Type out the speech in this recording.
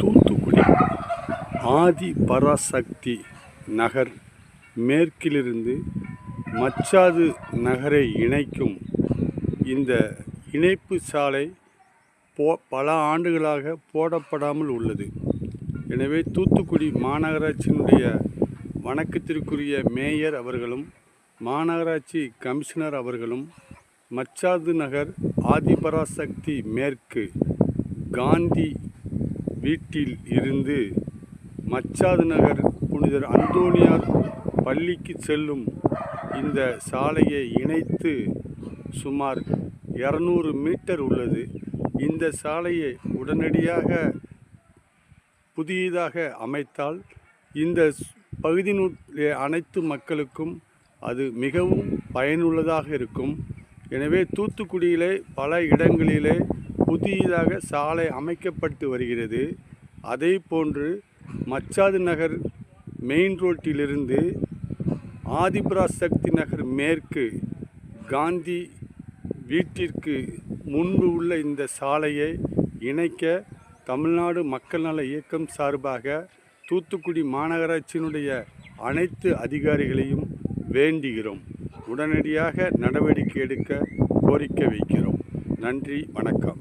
தூத்துக்குடி ஆதி பராசக்தி நகர் மேற்கிலிருந்து மச்சாது நகரை இணைக்கும் இந்த இணைப்பு சாலை போ பல ஆண்டுகளாக போடப்படாமல் உள்ளது. எனவே தூத்துக்குடி மாநகராட்சியினுடைய வணக்கத்திற்குரிய மேயர் அவர்களும் மாநகராட்சி கமிஷனர் அவர்களும் மச்சாது நகர் ஆதிபராசக்தி மேற்கு காந்தி வீட்டில் இருந்து மச்சாது நகர் புனிதர் அந்தோனியார் பள்ளிக்கு செல்லும் இந்த சாலையை இணைத்து சுமார் இரநூறு மீட்டர் உள்ளது. இந்த சாலையை உடனடியாக புதியதாக அமைத்தால் இந்த பகுதியினுடைய அனைத்து மக்களுக்கும் அது மிகவும் பயனுள்ளதாக இருக்கும். எனவே தூத்துக்குடியிலே பல இடங்களிலே புதியதாக சாலை அமைக்கப்பட்டு வருகிறது. அதே போன்று மச்சாது நகர் மெயின் ரோட்டிலிருந்து ஆதிபராசக்தி நகர் மேற்கு காந்தி வீட்டிற்கு முன்பு உள்ள இந்த சாலையை இணைக்க தமிழ்நாடு மக்கள் நல இயக்கம் சார்பாக தூத்துக்குடி மாநகராட்சியினுடைய அனைத்து அதிகாரிகளையும் வேண்டுகிறோம். உடனடியாக நடவடிக்கை எடுக்க கோரிக்கை வைக்கிறோம். நன்றி வணக்கம்.